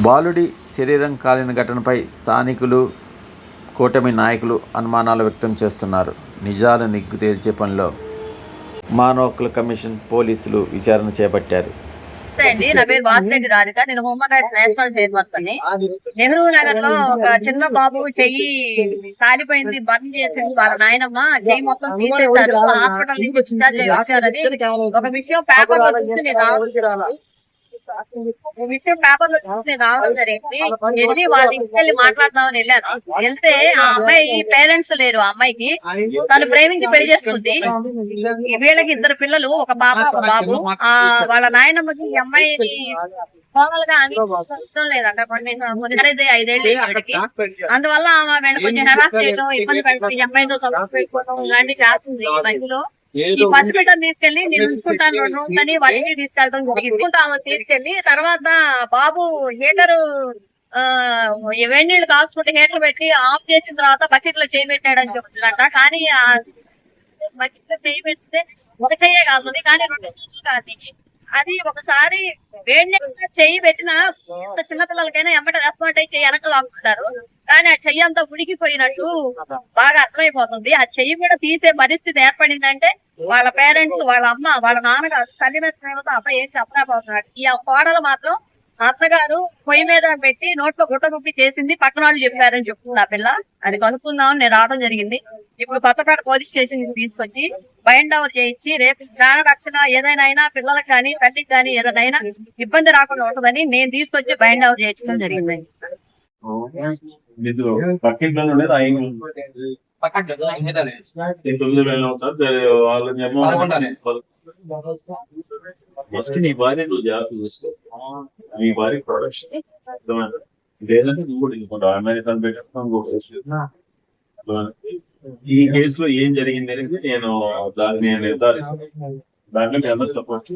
బాలుడి శరీరం కాలిన ఘటనపై స్థానికులు కూటమి నాయకులు అనుమానాలు వ్యక్తం చేస్తున్నారు. నిజాలు నిగ్గు తేల్చే పనిలో మానవ హక్కుల కమిషన్ పోలీసులు విచారణ చేపట్టారు. అండి. నా పేరు వాసిరెడ్డి రాధిక. నేను హ్యూమన్ రైట్స్ నేషనల్ చైర్మన్ని నెహ్రూ నగర్లో ఒక చిన్న బాబు చెయ్యి కాలిపోయింది బంద్ చేసింది వాళ్ళ నాయనమ్మ. చెయ్యి మొత్తం తీసేశారు. హాస్పిటల్ నుంచి డిశ్చార్జ్ వచ్చారని ఒక విషయం పేపర్లో చూసి నేను ఈ విషయం పేపర్లో రావడం జరిగింది వెళ్ళి వాళ్ళ ఇంటికి వెళ్ళి మాట్లాడదామని వెళ్ళాను వెళ్తే ఆ అమ్మాయి పేరెంట్స్ లేరు ఆ అమ్మాయికి. తను ప్రేమించి పెళ్ళి చేస్తుంది. వీళ్ళకి ఇద్దరు పిల్లలు ఒక పాప ఒక బాబు. ఆ వాళ్ళ నాయనమ్మకి ఈ అమ్మాయిని ఇష్టం లేదంట మ్యారేజ్ ఐదేళ్ళు అందువల్ల ఆమె కొంచెం హెరాస్ చేయడం ఇబ్బంది పెట్టడం ఈ అమ్మాయితో చేస్తుంది మధ్యలో. ఈ పసిబిడ్డను తీసుకెళ్ళి నేను ఉంచుకుంటాను రెండు రోజులని వాటిని తీసుకెళ్ళడం జరిగింది. తీసుకెళ్ళి తర్వాత బాబు హీటర్ ఆ వేడి నీళ్ళు కాల్చుకుంటే హీటర్ పెట్టి ఆఫ్ చేసిన తర్వాత బకెట్లో చేయి పెట్టాడని చెప్తుందంట. కానీ ఆ బకెట్లో చేయి పెడితే ఒక చెయ్యే కాదు కానీ రెండు కాదు అది. ఒకసారి వేడి చెయ్యి పెట్టిన చిన్నపిల్లలకైనా ఎంబట రెస్పాండ్ అయ్యి వెనక లాగుతుంటారు కానీ ఆ చెయ్యి అంతా ఉడికిపోయినట్టు బాగా అర్థమైపోతుంది. ఆ చెయ్యి కూడా తీసే పరిస్థితి ఏర్పడిందంటే వాళ్ళ పేరెంట్స్ వాళ్ళ అమ్మ వాళ్ళ నాన్నగారు తల్లి మీద ప్రేమతో అబ్బాయి ఏం చెప్పలేకపోతున్నాడు ఈ కోడలు మాత్రం అత్తగారు పొయ్యి మీద పెట్టి నోట్లో గుట్ట గుప్పి చేసింది పక్కన వాళ్ళు చెప్పారని చెప్తుంది ఆ పిల్ల. అది కనుక్కుందామని నేను రావడం జరిగింది. ఇప్పుడు కొత్తపేట పోలీస్ స్టేషన్కి తీసుకొచ్చి బైండ్ ఓవర్ చేయించి రేపు ప్రాణ రక్షణ ఏదైనా అయినా పిల్లలకు కానీ తల్లికి కానీ ఏదైనా ఇబ్బంది రాకుండా ఉంటుందని నేను తీసుకొచ్చి బైండ్ ఓవర్ చేయించడం జరిగింది. ఉండేది ఐదు తొమ్మిది వేలు ఫస్ట్ నీ భార్య నువ్వు జాగ్రత్త చూసుకో. నీ భార్య ప్రొడక్షన్ లేదంటే నువ్వు కూడా ఇంకోటి అమెరికన్ పెట్టడం ఈ కేసులో ఏం జరిగింది అనేది నేను దాన్ని నేను నిర్ధారిస్తాను. దాంట్లో మీ అందరూ సపోర్ట్